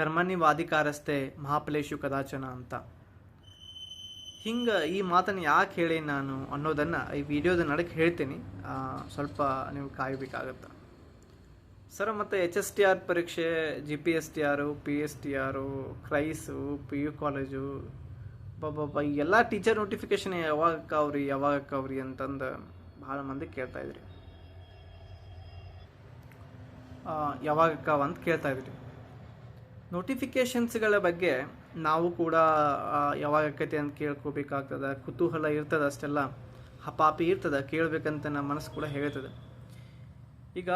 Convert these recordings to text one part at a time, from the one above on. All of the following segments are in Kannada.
ಕರ್ಮಣಿವಾಧಿಕಾರಸ್ಥೆ ಮಹಾಪಲೇಶು ಕದಾಚನ ಅಂತ. ಹಿಂಗೆ ಈ ಮಾತನ್ನು ಯಾಕೆ ಹೇಳಿ ನಾನು ಅನ್ನೋದನ್ನು ಈ ವಿಡಿಯೋದ ನಡಕ್ಕೆ ಹೇಳ್ತೀನಿ. ಸ್ವಲ್ಪ ನೀವು ಕಾಯಬೇಕಾಗತ್ತೆ. ಸರ್ ಮತ್ತು ಎಚ್ ಎಸ್ ಟಿ ಆರ್ ಪರೀಕ್ಷೆ G P S T R P S T R ಕ್ರೈಸು P U college ಬಾಬಾ ಎಲ್ಲ ಟೀಚರ್ ನೋಟಿಫಿಕೇಶನ್ ಯಾವಾಗ ಕಾವ್ರಿ ಯಾವಾಗ ಕಾವ್ರಿ ಅಂತಂದು ಭಾಳ ಮಂದಿ ಕೇಳ್ತಾ ಇದ್ರಿ. ಆ, ಯಾವಾಗ ಅಂತ ಕೇಳ್ತಾ ಇದ್ರಿ ನೋಟಿಫಿಕೇಶನ್ಸ್ಗಳ ಬಗ್ಗೆ ನಾವು ಕೂಡ ಯಾವಾಗ ಆಕೈತಿ ಅಂತ ಕೇಳ್ಕೊಬೇಕಾಗ್ತದೆ, ಕುತೂಹಲ ಇರ್ತದೆ ಅಷ್ಟೆಲ್ಲ. ಹಪಾಪಿ ಇರ್ತದೆ, ಕೇಳಬೇಕಂತ ನಮ್ಮ ಮನಸ್ಸು ಕೂಡ ಹೇಳ್ತದೆ ಈಗ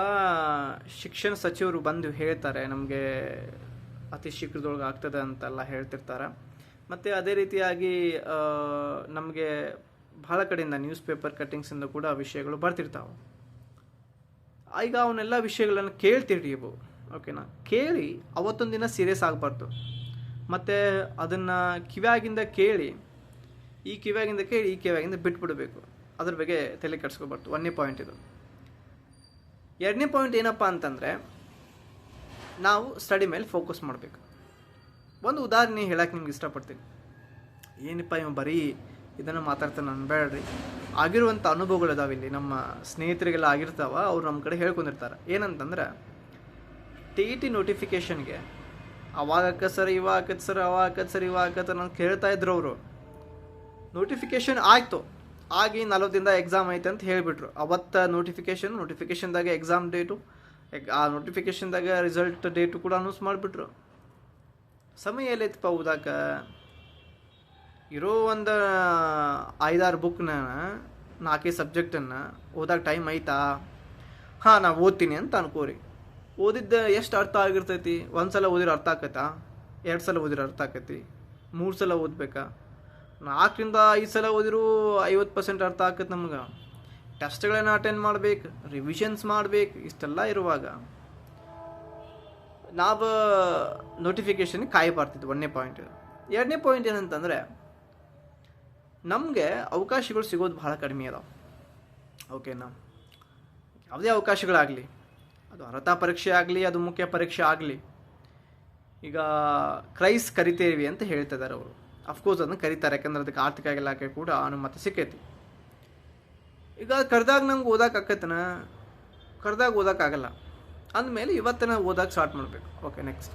ಶಿಕ್ಷಣ ಸಚಿವರು ಬಂದು ಹೇಳ್ತಾರೆ, ನಮಗೆ ಅತಿ ಶೀಘ್ರದೊಳಗೆ ಆಗ್ತದೆ ಅಂತೆಲ್ಲ ಹೇಳ್ತಿರ್ತಾರೆ. ಮತ್ತು ಅದೇ ರೀತಿಯಾಗಿ ನಮಗೆ ಭಾಳ ಕಡೆಯಿಂದ ನ್ಯೂಸ್ ಪೇಪರ್ ಕಟ್ಟಿಂಗ್ಸಿಂದ ಕೂಡ ವಿಷಯಗಳು ಬರ್ತಿರ್ತಾವೆ. ಈಗ ಅವನ್ನೆಲ್ಲ ವಿಷಯಗಳನ್ನು ಕೇಳ್ತೀರಿ ನೀವು ಓಕೆನಾ? ಕೇಳಿ, ಅವತ್ತೊಂದು ದಿನ ಸೀರಿಯಸ್ ಆಗಬಾರ್ದು. ಮತ್ತು ಅದನ್ನು ಕಿವ್ಯಾಗಿಂದ ಕೇಳಿ, ಈ ಕಿವ್ಯಾಗಿಂದ ಕೇಳಿ, ಈ ಕಿವ್ಯಾಗಿಂದ ಬಿಟ್ಬಿಡಬೇಕು. ಅದ್ರ ಬಗ್ಗೆ ತಲೆ ಕೆಡ್ಸ್ಕೊಬಾರ್ದು. ಒಂದನೇ ಪಾಯಿಂಟ್ ಇದು. ಎರಡನೇ ಪಾಯಿಂಟ್ ಏನಪ್ಪ ಅಂತಂದರೆ, ನಾವು ಸ್ಟಡಿ ಮೇಲೆ ಫೋಕಸ್ ಮಾಡಬೇಕು. ಒಂದು ಉದಾಹರಣೆ ಹೇಳಕ್ಕೆ ನಿಮ್ಗೆ ಇಷ್ಟಪಡ್ತೀನಿ. ಏನಪ್ಪ ಇವ ಬರೀ ಇದನ್ನು ಮಾತಾಡ್ತಾನೆ ಅನ್ಬೇಡ್ರಿ ಆಗಿರುವಂಥ ಅನುಭವಗಳು ಅದಾವ ಇಲ್ಲಿ ನಮ್ಮ ಸ್ನೇಹಿತರಿಗೆಲ್ಲ ಆಗಿರ್ತಾವ, ಅವ್ರು ನಮ್ಮ ಕಡೆ ಹೇಳ್ಕೊಂಡಿರ್ತಾರೆ. ಏನಂತಂದ್ರೆ ಟಿ ಇ ಟಿ ನೋಟಿಫಿಕೇಷನ್ಗೆ ಅವಾಗ ಹಾಕತ್ ಸರ್ ಇವಾಗ ಆಕತ್ ಸರ್ ಅವಾಗ ಆಕತ್ ಸರ್ ಇವಾಗ ಆಕತ್ ನಾನು ಕೇಳ್ತಾ ಇದ್ರು ಅವರು. ನೋಟಿಫಿಕೇಷನ್ ಆಯಿತು. ಆಗಿ ನಲವತ್ತಿಂದ ಎಕ್ಸಾಮ್ ಐತೆ ಅಂತ ಹೇಳಿಬಿಟ್ರು. ಅವತ್ತ ನೋಟಿಫಿಕೇಷನ್ ನೋಟಿಫಿಕೇಷನ್ದಾಗ ಎಕ್ಸಾಮ್ ಡೇಟು ಆ ನೋಟಿಫಿಕೇಶನ್ದಾಗ ರಿಸಲ್ಟ್ ಡೇಟು ಕೂಡ ಅನೌನ್ಸ್ ಮಾಡಿಬಿಟ್ರು. ಸಮಯ ಎಲ್ಲೈತಪ್ಪ ಓದಾಕ? ಇರೋ ಒಂದು ಐದಾರು ಬುಕ್ನ ನಾಲ್ಕೈದು ಸಬ್ಜೆಕ್ಟನ್ನು ಓದಾಕ ಟೈಮ್ ಐತಾ? ಹಾಂ ನಾ ಓದ್ತೀನಿ ಅಂತ ಅನ್ಕೋರಿ. ಓದಿದ್ದ ಎಷ್ಟು ಅರ್ಥ ಆಗಿರ್ತೈತಿ? ಒಂದು ಸಲ ಓದಿರೋ ಅರ್ಥ ಆಕೈತಾ? ಎರಡು ಸಲ ಓದಿರೋ ಅರ್ಥ ಆಕೈತಿ? ಮೂರು ಸಲ ಓದ್ಬೇಕಾ? ನಾಲ್ಕರಿಂದ ಐದು ಸಲ ಓದಿರೂ ಐವತ್ತು ಪರ್ಸೆಂಟ್ ಅರ್ಥ ಆಕೈತೆ ನಮ್ಗೆ. ಟೆಸ್ಟ್ಗಳನ್ನ ಅಟೆಂಡ್ ಮಾಡ್ಬೇಕು ರಿವಿಷನ್ಸ್ ಮಾಡ್ಬೇಕು, ಇಷ್ಟೆಲ್ಲ ಇರುವಾಗ. ನಾವು ನೋಟಿಫಿಕೇಶನ್ ಕಾಯಬಾರ್ತಿತ್ತು ಒಂದನೇ ಪಾಯಿಂಟ್ ಎರಡನೇ ಪಾಯಿಂಟ್ ಏನಂತಂದರೆ, ನಮಗೆ ಅವಕಾಶಗಳು ಸಿಗೋದು ಭಾಳ ಕಡಿಮೆ ಅದಾವೆ. ಓಕೆನಾ ಯಾವುದೇ ಅವಕಾಶಗಳಾಗಲಿ. ಅದು ಅರ್ಹತಾ ಪರೀಕ್ಷೆ ಆಗಲಿ, ಅದು ಮುಖ್ಯ ಪರೀಕ್ಷೆ ಆಗಲಿ. ಈಗ ಕ್ರೈಸ್ ಕರಿತೇವಿ ಅಂತ ಹೇಳ್ತಿದ್ದಾರೆ ಅವರು. ಅಫ್ಕೋರ್ಸ್ ಅದನ್ನು ಕರೀತಾರೆ, ಯಾಕಂದ್ರೆ ಅದಕ್ಕೆ ಆರ್ಥಿಕ ಇಲಾಖೆ ಕೂಡ ಅನುಮತಿ ಸಿಕ್ಕೈತಿ. ಈಗ ಕರೆದಾಗ ನಮ್ಗೆ ಓದಕ್ಕೆ ಆಕೈತನ? ಕರೆದಾಗ ಓದೋಕ್ಕಾಗಲ್ಲ ಅಂದಮೇಲೆ ಇವತ್ತಿನ ಓದಕ್ಕೆ ಸ್ಟಾರ್ಟ್ ಮಾಡಬೇಕು. ಓಕೆ ನೆಕ್ಸ್ಟ್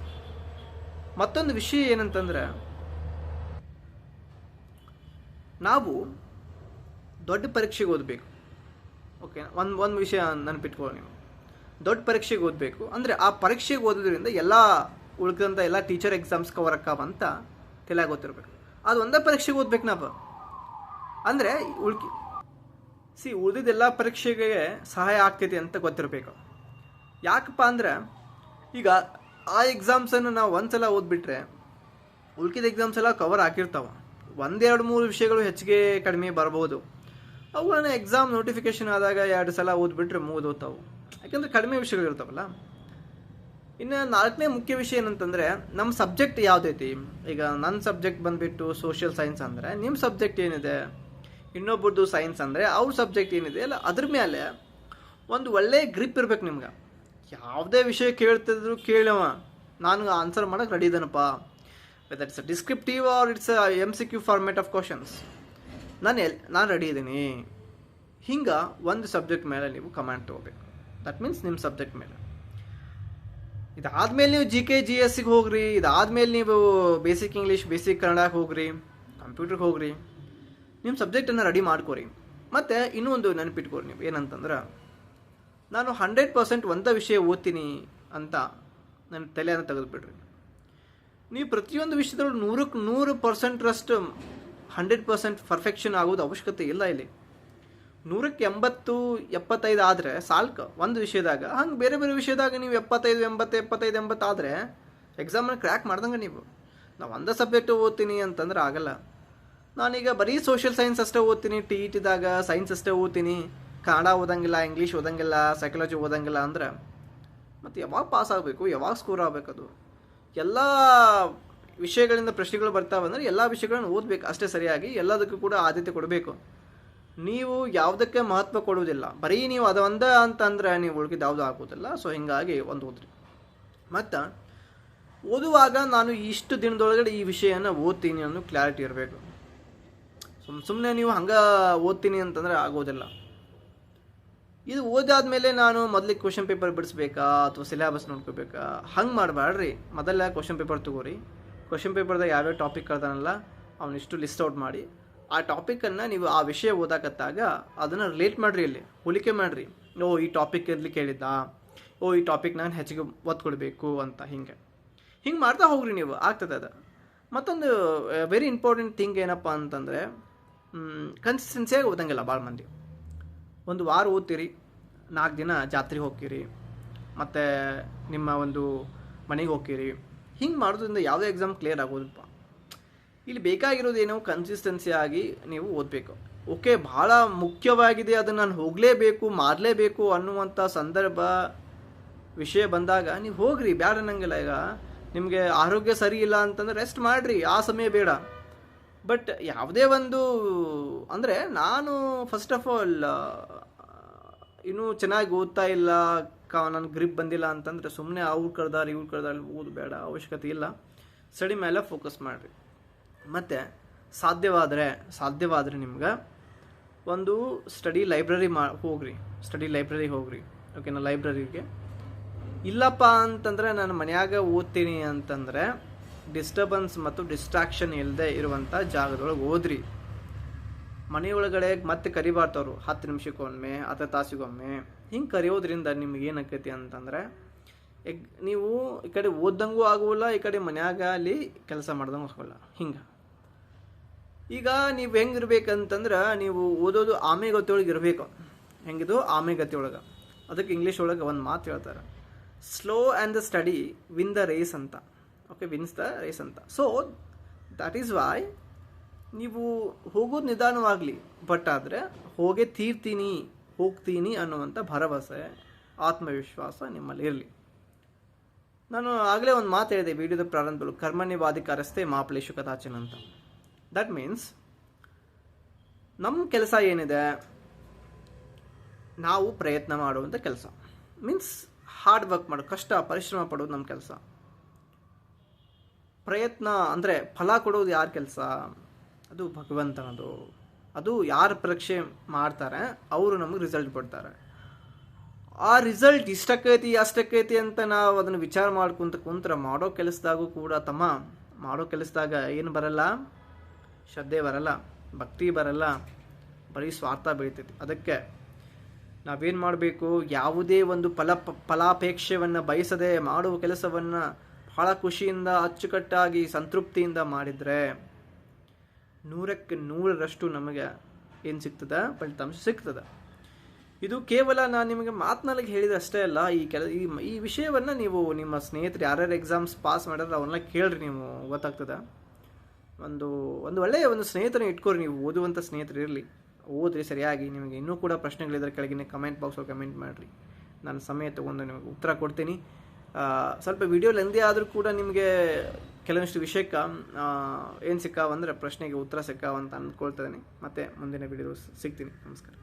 ಮತ್ತೊಂದು ವಿಷಯ ಏನಂತಂದ್ರೆ, ನಾವು ದೊಡ್ಡ ಪರೀಕ್ಷೆಗೆ ಓದಬೇಕು. ಓಕೆ ಒಂದು ಒಂದು ವಿಷಯ ನೆನಪಿಟ್ಕೊಳ್ಳಿ ನೀವು. ದೊಡ್ಡ ಪರೀಕ್ಷೆಗೆ ಓದಬೇಕು. ಅಂದರೆ ಆ ಪರೀಕ್ಷೆಗೆ ಓದೋದ್ರಿಂದ ಎಲ್ಲ ಉಳ್ಕಂಥ ಎಲ್ಲ ಟೀಚರ್ ಎಕ್ಸಾಮ್ಸ್ ಕವರ್ ಅಂತ ತಲೆಯಾಗ ಗೊತ್ತಿರಬೇಕು. ಅದು ಒಂದೇ ಪರೀಕ್ಷೆಗೆ ಓದ್ಬೇಕು ನಾವು. ಅಂದರೆ ಉಳ್ಕಿ, ಸಿ ಉಳಿದಿದ್ದೆಲ್ಲ ಪರೀಕ್ಷೆಗೆ ಸಹಾಯ ಆಗ್ತೈತಿ ಅಂತ ಗೊತ್ತಿರಬೇಕು. ಯಾಕಪ್ಪ ಅಂದ್ರೆ ಈಗ ಆ ಎಕ್ಸಾಮ್ಸನ್ನು ನಾವು ಒಂದ್ಸಲ ಓದ್ಬಿಟ್ರೆ ಉಳ್ಕಿದ ಎಕ್ಸಾಮ್ಸ್ ಎಲ್ಲ ಕವರ್ ಆಗಿರ್ತಾವ. ಒಂದೆರಡು ಮೂರು ವಿಷಯಗಳು ಹೆಚ್ಚಿಗೆ ಕಡಿಮೆ ಬರ್ಬೋದು. ಅವುಗಳನ್ನ ಎಕ್ಸಾಮ್ ನೋಟಿಫಿಕೇಶನ್ ಆದಾಗ ಎರಡು ಸಲ ಓದ್ಬಿಟ್ರೆ ಮುಗಿದೋತಾವು ಯಾಕಂದ್ರೆ ಕಡಿಮೆ ವಿಷಯಗಳು ಇರ್ತಾವಲ್ಲ. ಇನ್ನು ನಾಲ್ಕನೇ ಮುಖ್ಯ ವಿಷಯ ಏನಂತಂದರೆ, ನಮ್ಮ ಸಬ್ಜೆಕ್ಟ್ ಯಾವುದೈತಿ? ಈಗ ನನ್ನ ಸಬ್ಜೆಕ್ಟ್ ಬಂದುಬಿಟ್ಟು ಸೋಷಿಯಲ್ ಸೈನ್ಸ್ ಅಂದರೆ ನಿಮ್ಮ ಸಬ್ಜೆಕ್ಟ್ ಏನಿದೆ? ಇನ್ನೊಬ್ಬರದ್ದು ಸೈನ್ಸ್ ಅಂದರೆ, ಅವ್ರ ಸಬ್ಜೆಕ್ಟ್ ಏನಿದೆ? ಅಲ್ಲ ಅದ್ರ ಮೇಲೆ ಒಂದು ಒಳ್ಳೆಯ ಗ್ರಿಪ್ ಇರ್ಬೇಕು ನಿಮ್ಗೆ. ಯಾವುದೇ ವಿಷಯ ಕೇಳ್ತಿದ್ರು ಕೇಳವ ನಾನು ಆನ್ಸರ್ ಮಾಡೋಕ್ಕೆ ready ಇದ್ದನಪ್ಪ whether it's descriptive or it's M C Q format of questions ನಾನು ಎಲ್ ನಾನು ರೆಡಿ ಇದ್ದೀನಿ ಹಿಂಗೆ ಒಂದು ಸಬ್ಜೆಕ್ಟ್ ಮೇಲೆ ನೀವು ಕಮೆಂಟ್ ತೊಗೋಬೇಕು. ದಟ್ ಮೀನ್ಸ್ ನಿಮ್ಮ ಸಬ್ಜೆಕ್ಟ್ ಮೇಲೆ. ಇದಾದ್ಮೇಲೆ ನೀವು ಜಿ ಕೆ ಜಿ ಎಸ್ಸಿಗೆ ಹೋಗ್ರಿ, ಇದಾದ್ಮೇಲೆ ನೀವು ಬೇಸಿಕ್ ಇಂಗ್ಲೀಷ್ ಬೇಸಿಕ್ ಕನ್ನಡಕ್ಕೆ ಹೋಗ್ರಿ ಕಂಪ್ಯೂಟ್ರಿಗೆ ಹೋಗ್ರಿ ನಿಮ್ಮ ಸಬ್ಜೆಕ್ಟನ್ನು ರೆಡಿ ಮಾಡ್ಕೊರಿ. ಮತ್ತು ಇನ್ನೂ ಒಂದು ನೆನಪಿಟ್ಕೊರಿ ನೀವು, ಏನಂತಂದ್ರೆ ನಾನು ಹಂಡ್ರೆಡ್ ಪರ್ಸೆಂಟ್ ಒಂದೇ ವಿಷಯ ಓದ್ತೀನಿ ಅಂತ ನನ್ನ ತಲೆಯನ್ನು ತೆಗೆದುಬಿಡ್ರಿ. ನೀವು ಪ್ರತಿಯೊಂದು ವಿಷಯದಲ್ಲೂ ನೂರಕ್ಕೆ ನೂರು ಪರ್ಸೆಂಟ್ರಷ್ಟು ಹಂಡ್ರೆಡ್ ಪರ್ಸೆಂಟ್ ಪರ್ಫೆಕ್ಷನ್ ಆಗೋದು ಅವಶ್ಯಕತೆ ಇಲ್ಲ ಇಲ್ಲಿ. ನೂರಕ್ಕೆ ಎಂಬತ್ತು, ಎಪ್ಪತ್ತೈದು ಆದರೆ ಸಾಲ್ಕ, ಒಂದು ವಿಷಯದಾಗ. ಹಂಗೆ ಬೇರೆ ಬೇರೆ ವಿಷಯದಾಗ ನೀವು ಎಪ್ಪತ್ತೈದು, ಎಂಬತ್ತು ಎಪ್ಪತ್ತೈದು, ಎಂಬತ್ತು ಆದರೆ ಎಕ್ಸಾಮನ್ನು ಕ್ರ್ಯಾಕ್ ಮಾಡ್ದಂಗೆ ನೀವು. ನಾವು ಒಂದೇ ಸಬ್ಜೆಕ್ಟು ಓದ್ತೀನಿ ಅಂತಂದ್ರೆ ಆಗಲ್ಲ. ನಾನೀಗ ಬರೀ ಸೋಷಿಯಲ್ ಸೈನ್ಸ್ ಅಷ್ಟೇ ಓದ್ತೀನಿ ಟಿ ಇ ಟಿದಾಗ ಸೈನ್ಸ್ ಅಷ್ಟೇ ಓದ್ತೀನಿ. ಕನ್ನಡ ಓದಂಗಿಲ್ಲ ಇಂಗ್ಲೀಷ್ ಓದಂಗಿಲ್ಲ ಸೈಕಾಲಜಿ ಓದಂಗಿಲ್ಲ ಅಂದ್ರೆ ಮತ್ತು ಯಾವಾಗ ಪಾಸ್ ಆಗಬೇಕು, ಯಾವಾಗ ಸ್ಕೋರ್ ಆಗಬೇಕದು ಎಲ್ಲ ವಿಷಯಗಳಿಂದ ಪ್ರಶ್ನೆಗಳು ಬರ್ತಾವೆ ಅಂದರೆ ಎಲ್ಲ ವಿಷಯಗಳನ್ನು ಓದಬೇಕು, ಅಷ್ಟೇ ಸರಿಯಾಗಿ ಎಲ್ಲದಕ್ಕೂ ಕೂಡ ಆದ್ಯತೆ ಕೊಡಬೇಕು. ನೀವು ಯಾವುದಕ್ಕೆ ಮಹತ್ವ ಕೊಡುವುದಿಲ್ಲ. ಬರೀ ನೀವು ಅದೊಂದೇ ಅಂತಂದ್ರೆ ನೀವು ಉಳ್ಕಿದ್ದು ಯಾವುದೂ ಆಗೋದಿಲ್ಲ ಸೊ ಹಿಂಗಾಗಿ ಒಂದು ಓದ್ರಿ. ಮತ್ತು, ಓದುವಾಗ ನಾನು ಇಷ್ಟು ದಿನದೊಳಗಡೆ ಈ ವಿಷಯನ ಓದ್ತೀನಿ ಅನ್ನೋ ಕ್ಲಾರಿಟಿ ಇರಬೇಕು. ಸುಮ್ ಸುಮ್ಮನೆ ನೀವು ಹಂಗೆ ಓದ್ತೀನಿ ಅಂತಂದರೆ ಆಗೋದಿಲ್ಲ. ಇದು ಓದಾದ್ಮೇಲೆ ನಾನು ಮೊದಲಿಗೆ ಕ್ವಶನ್ ಪೇಪರ್ ಬಿಡಿಸ್ಬೇಕಾ ಅಥವಾ ಸಿಲೆಬಸ್ ನೋಡ್ಕೋಬೇಕಾ? ಹಂಗೆ ಮಾಡಬೇಡ್ರಿ ಮೊದಲೇ ಕ್ವಶನ್ ಪೇಪರ್ ತಗೋರಿ. ಕ್ವಶನ್ ಪೇಪರ್ದಾಗ ಯಾವ್ಯಾವ ಟಾಪಿಕ್ ಕಳ್ದಾನಲ್ಲ ಅವನಿಷ್ಟು ಲಿಸ್ಟ್ ಔಟ್ ಮಾಡಿ. ಆ ಟಾಪಿಕನ್ನು ನೀವು ಆ ವಿಷಯ ಓದಾಕತ್ತಾಗ ಅದನ್ನು ರಿಲೇಟ್ ಮಾಡಿರಿ ಇಲ್ಲಿ, ಹೋಲಿಕೆ ಮಾಡಿರಿ. ಓ, ಈ ಟಾಪಿಕ್ ಇರಲಿ ಕೇಳಿದ್ದ. ಓ, ಈ ಟಾಪಿಕ್ ನಾನು ಹೆಚ್ಚಿಗೆ ಒತ್ತು ಕೊಡಬೇಕು ಅಂತ ಹಿಂಗೆ. ಹಿಂಗೆ ಮಾಡ್ತಾ ಹೋಗ್ರಿ ನೀವು, ಆಗ್ತದೆ ಅದು. ಮತ್ತೊಂದು ವೆರಿ ಇಂಪಾರ್ಟೆಂಟ್ ಥಿಂಗ್ ಏನಪ್ಪ ಅಂತಂದರೆ ಕನ್ಸಿಸ್ಟೆನ್ಸಿಯಾಗಿ ಓದಂಗಿಲ್ಲ ಭಾಳ ಮಂದಿ. ಒಂದು ವಾರ ಓದ್ತೀರಿ, ನಾಲ್ಕು ದಿನ ಜಾತ್ರೆಗೆ ಹೋಗ್ತೀರಿ, ಮತ್ತು ನಿಮ್ಮ ಒಂದು ಮನೆಗೆ ಹೋಗ್ತೀರಿ. ಹಿಂಗೆ ಮಾಡೋದ್ರಿಂದ ಯಾವುದೇ ಎಕ್ಸಾಮ್ ಕ್ಲಿಯರ್ ಆಗೋದಿಲ್ಲ ಇಲ್ಲಿ ಬೇಕಾಗಿರೋದೇನು ಕನ್ಸಿಸ್ಟೆನ್ಸಿ ಆಗಿ ನೀವು ಓದಬೇಕು. ಓಕೆ ಭಾಳ ಮುಖ್ಯವಾಗಿದೆ ಅದನ್ನು ನಾನು ಹೋಗಲೇಬೇಕು ಮಾಡಲೇಬೇಕು ಅನ್ನುವಂಥ ಸಂದರ್ಭ ವಿಷಯ ಬಂದಾಗ ನೀವು ಹೋಗ್ರಿ ಬೇಡ ಅನ್ನಂಗಿಲ್ಲ ಈಗ. ನಿಮಗೆ ಆರೋಗ್ಯ ಸರಿ ಇಲ್ಲ ಅಂತಂದ್ರೆ ರೆಸ್ಟ್ ಮಾಡಿರಿ, ಆ ಸಮಯ ಬೇಡ. ಬಟ್ ಯಾವುದೇ ಒಂದು, ಅಂದರೆ ನಾನು ಫಸ್ಟ್ ಆಫ್ ಆಲ್ ಇನ್ನೂ ಚೆನ್ನಾಗಿ ಓದ್ತಾ ಇಲ್ಲ, ಕ ನನ್ನ ಗ್ರಿಪ್ ಬಂದಿಲ್ಲ ಅಂತಂದರೆ ಸುಮ್ಮನೆ ಅವ್ರು ಕಳ್ದಾರ, ಇವ್ರು ಕಳ್ದಾರ ಓದು ಬೇಡ, ಅವಶ್ಯಕತೆ ಇಲ್ಲ. ಸ್ಟಡಿ ಮೇಲೆ ಫೋಕಸ್ ಮಾಡಿರಿ. ಮತ್ತು ಸಾಧ್ಯವಾದರೆ ಸಾಧ್ಯವಾದರೆ ನಿಮ್ಗೆ ಒಂದು ಸ್ಟಡಿ ಲೈಬ್ರರಿ ಮಾ, ಹೋಗ್ರಿ. ಸ್ಟಡಿ ಲೈಬ್ರರಿ ಹೋಗ್ರಿ. ಓಕೆನಾ ಲೈಬ್ರರಿಗೆ ಇಲ್ಲಪ್ಪ ಅಂತಂದರೆ ನಾನು ಮನೆಯಾಗ ಓದ್ತೀನಿ ಅಂತಂದರೆ ಡಿಸ್ಟರ್ಬೆನ್ಸ್ ಮತ್ತು ಡಿಸ್ಟ್ರಾಕ್ಷನ್ ಇಲ್ಲದೆ ಇರುವಂಥ ಜಾಗದೊಳಗೆ ಓದ್ರಿ. ಮನೆಯೊಳಗಡೆ ಮತ್ತೆ ಕರಿಬಾರ್ದವ್ರು. ಹತ್ತು ನಿಮಿಷಕ್ಕೊಮ್ಮೆ, ಹತ್ತು ತಾಸಿಗೊಮ್ಮೆ. ಹಿಂಗೆ ಕರೆಯೋದ್ರಿಂದ ನಿಮ್ಗೆ ಏನಾಕೈತಿ ಅಂತಂದರೆ, ಎಗ್, ನೀವು ಈ ಕಡೆ ಓದ್ದಂಗೂ ಆಗುವಲ್ಲ, ಈ ಕಡೆ ಮನ್ಯಾಗ ಅಲ್ಲಿ ಕೆಲಸ ಮಾಡ್ದಂಗೂ ಆಗೋಲ್ಲ ಹಿಂಗೆ. ಈಗ ನೀವು ಹೆಂಗಿರ್ಬೇಕಂತಂದ್ರೆ ನೀವು ಓದೋದು ಆಮೆಗತಿಯೊಳಗೆ ಇರಬೇಕು. ಹೆಂಗಿದು ಆಮೆಗತಿಯೊಳಗೆ ಅದಕ್ಕೆ ಇಂಗ್ಲೀಷ್ ಒಳಗೆ ಒಂದು ಮಾತು ಹೇಳ್ತಾರೆ. Slow and the steady win the race ಅಂತ. ಓಕೆ ವಿನ್ಸ್ ದ ರೇಸ್ ಅಂತ. ಸೊ ದಟ್ ಈಸ್ ವೈ ನೀವು ಹೋಗೋದು ನಿಧಾನವಾಗಲಿ ಬಟ್ ಆದರೆ ಹೋಗೇ ತೀರ್ತೀನಿ, ಹೋಗ್ತೀನಿ ಅನ್ನುವಂಥ ಭರವಸೆ, ಆತ್ಮವಿಶ್ವಾಸ ನಿಮ್ಮಲ್ಲಿ ಇರಲಿ. ನಾನು ಆಗಲೇ ಒಂದು ಮಾತು ಹೇಳಿದೆ ವಿಡಿಯೋದ ಪ್ರಾರಂಭದಲ್ಲೂ ಕರ್ಮಣ್ಯವಾಧಿಕಾರಸ್ಥೆ ಮಾಪಲೇಶು ಕದಾಚನ್ ಅಂತ. ದಟ್ ಮೀನ್ಸ್ ನಮ್ಮ ಕೆಲಸ ಏನಿದೆ? ನಾವು ಪ್ರಯತ್ನ ಮಾಡುವಂಥ ಕೆಲಸ. ಮೀನ್ಸ್ ಹಾರ್ಡ್ ವರ್ಕ್ ಮಾಡೋ, ಕಷ್ಟ, ಪರಿಶ್ರಮ ಪಡೋದು ನಮ್ಮ ಕೆಲಸ. ಪ್ರಯತ್ನ ಅಂದರೆ ಫಲ ಕೊಡೋದು ಯಾರ ಕೆಲಸ? ಅದು ಭಗವಂತನದು. ಅದು ಯಾರು ಪರೀಕ್ಷೆ ಮಾಡ್ತಾರೆ, ಅವರು ನಮಗೆ ರಿಸಲ್ಟ್ ಕೊಡ್ತಾರೆ. ಆ ರಿಸಲ್ಟ್ ಇಷ್ಟಕ್ಕೈತಿ, ಅಷ್ಟಕ್ಕೈತಿ ಅಂತ ನಾವು ಅದನ್ನು ವಿಚಾರ ಮಾಡ್ಕೊಂತ ಕುಂತ್ರ ಮಾಡೋ ಕೆಲಸದಾಗೂ ಕೂಡ ತಮ್ಮ, ಮಾಡೋ ಕೆಲಸದಾಗ ಏನು ಬರಲ್ಲ. ಶ್ರದ್ಧೆ ಬರಲ್ಲ, ಭಕ್ತಿ ಬರಲ್ಲ, ಬರೀ ಸ್ವಾರ್ಥ ಬೆಳಿತೈತಿ. ಅದಕ್ಕೆ ನಾವೇನು ಮಾಡಬೇಕು? ಯಾವುದೇ ಒಂದು ಫಲ ಫಲಾಪೇಕ್ಷೆಯನ್ನು ಬಯಸದೆ ಮಾಡುವ ಕೆಲಸವನ್ನು ಬಹಳ ಖುಷಿಯಿಂದ, ಅಚ್ಚುಕಟ್ಟಾಗಿ, ಸಂತೃಪ್ತಿಯಿಂದ ಮಾಡಿದರೆ ನೂರಕ್ಕೆ ನೂರರಷ್ಟು ನಮಗೆ ಏನು ಸಿಗ್ತದೆ? ಫಲಿತಾಂಶ ಸಿಗ್ತದೆ. ಇದು ಕೇವಲ ನಾನು ನಿಮಗೆ ಮಾತಿನಲ್ಲಿ ಹೇಳಿದ ಅಷ್ಟೇ ಅಲ್ಲ, ಈ ಕೆಲ, ಈ ಈ ವಿಷಯವನ್ನು ನೀವು ನಿಮ್ಮ ಸ್ನೇಹಿತರು ಯಾರ್ಯಾರು ಎಕ್ಸಾಮ್ಸ್ ಪಾಸ್ ಮಾಡಿದ್ರೆ ಅವನ್ನೆಲ್ಲ ಕೇಳ್ರಿ ನೀವು, ಗೊತ್ತಾಗ್ತದೆ? ಒಂದು ಒಂದು ಒಳ್ಳೆಯ ಒಂದು ಸ್ನೇಹಿತರನ್ನ ಇಟ್ಕೋರಿ, ನೀವು ಓದುವಂಥ ಸ್ನೇಹಿತರು ಇರಲಿ. ಓದ್ರಿ ಸರಿಯಾಗಿ, ನಿಮಗೆ ಇನ್ನೂ ಕೂಡ ಪ್ರಶ್ನೆಗಳಿದ್ರೆ ಕೆಳಗಿನ ಕಮೆಂಟ್ ಬಾಕ್ಸಲ್ಲಿ ಕಮೆಂಟ್ ಮಾಡಿರಿ. ನಾನು ಸಮಯ ತೊಗೊಂಡು ನಿಮಗೆ ಉತ್ತರ ಕೊಡ್ತೀನಿ. ಸ್ವಲ್ಪ ವಿಡಿಯೋ ಲೆಂದಿ ಆದರೂ ಕೂಡ ನಿಮಗೆ ಕೆಲವೊಂದಿಷ್ಟು ವಿಷಯಕ್ಕೆ ಏನು ಸಿಕ್ಕಾವಂದರೆ ಪ್ರಶ್ನೆಗೆ ಉತ್ತರ ಸಿಕ್ಕಾವಂತ ಮತ್ತು ಮತ್ತೆ ಮುಂದಿನ ವಿಡಿಯೋ ಸಿಗ್ತೀನಿ. ನಮಸ್ಕಾರ.